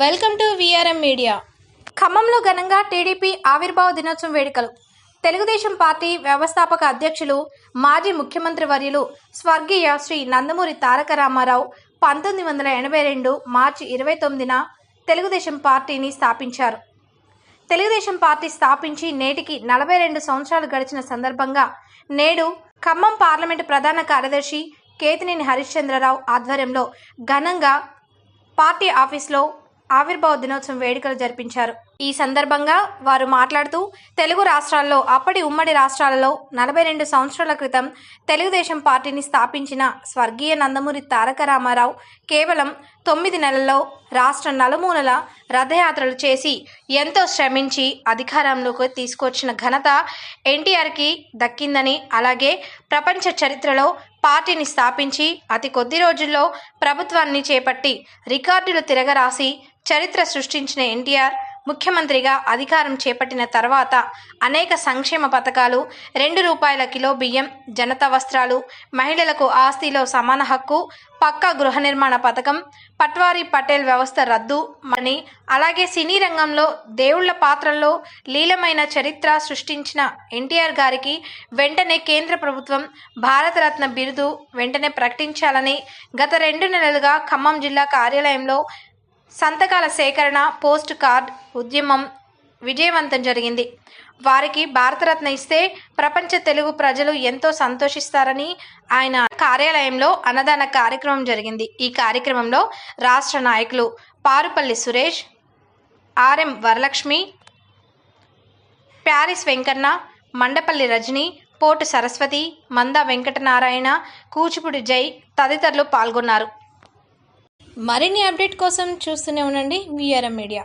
Welcome to VRM media ఖమ్మంలో ఘనంగా TDP ఆవిర్భావ దినోత్సవం వేడుకలు. తెలుగుదేశం పార్టీ వ్యవస్థాపక అధ్యక్షులు మాజీ ముఖ్యమంత్రి వర్యులు స్వర్గీయ శ్రీ నందమూరి తారక రామారావు పంతొమ్మిది వందల ఎనభై రెండు మార్చి ఇరవై తొమ్మిదిన తెలుగుదేశం పార్టీని స్థాపించారు. తెలుగుదేశం పార్టీ స్థాపించి నేటికి నలభై రెండు సంవత్సరాలు గడిచిన సందర్భంగా నేడు ఖమ్మం పార్లమెంటు ప్రధాన కార్యదర్శి కేతినేని హరిశ్చంద్రరావు ఆధ్వర్యంలో ఘనంగా పార్టీ ఆఫీస్లో ఆవిర్భావ దినోత్సవం వేడుకలు జరిపించారు. ఈ సందర్భంగా వారు మాట్లాడుతూ తెలుగు రాష్ట్రాల్లో అప్పటి ఉమ్మడి రాష్ట్రాలలో నలభై రెండు సంవత్సరాల క్రితం తెలుగుదేశం పార్టీని స్థాపించిన స్వర్గీయ నందమూరి తారక రామారావు కేవలం తొమ్మిది నెలల్లో రాష్ట్ర నలుమూలల రథయాత్రలు చేసి ఎంతో శ్రమించి అధికారంలోకి తీసుకొచ్చిన ఘనత ఎన్టీఆర్కి దక్కిందని అలాగే ప్రపంచ చరిత్రలో పార్టీని స్థాపించి అతి కొద్ది రోజుల్లో ప్రభుత్వాన్ని చేపట్టి రికార్డులు తిరగరాసి చరిత్ర సృష్టించిన ఎన్టీఆర్ ముఖ్యమంత్రిగా అధికారం చేపట్టిన తర్వాత అనేక సంక్షేమ పథకాలు రెండు రూపాయల కిలో బియ్యం జనతా వస్త్రాలు మహిళలకు ఆస్తిలో సమాన హక్కు పక్కా గృహ నిర్మాణ పథకం పట్వారీ పటేల్ వ్యవస్థ రద్దు అని అలాగే సినీ రంగంలో దేవుళ్ళ పాత్రల్లో లీలమైన చరిత్ర సృష్టించిన ఎన్టీఆర్ గారికి వెంటనే కేంద్ర ప్రభుత్వం భారతరత్న బిరుదు వెంటనే ప్రకటించాలని గత రెండు నెలలుగా ఖమ్మం జిల్లా కార్యాలయంలో సంతకాల సేకరణ పోస్ట్ కార్డ్ ఉద్యమం విజయవంతం జరిగింది. వారికి భారతరత్న ఇస్తే ప్రపంచ తెలుగు ప్రజలు ఎంతో సంతోషిస్తారని ఆయన కార్యాలయంలో అన్నదాన కార్యక్రమం జరిగింది. ఈ కార్యక్రమంలో రాష్ట్ర నాయకులు పారుపల్లి సురేష్ ఆర్ఎం వరలక్ష్మి ప్యారిస్ వెంకన్న మండపల్లి రజని పోటు సరస్వతి మంద వెంకటనారాయణ కూచిపూడి జై తదితరులు పాల్గొన్నారు. మరిన్ని అప్డేట్ కోసం చూస్తూనే ఉండండి. VRM media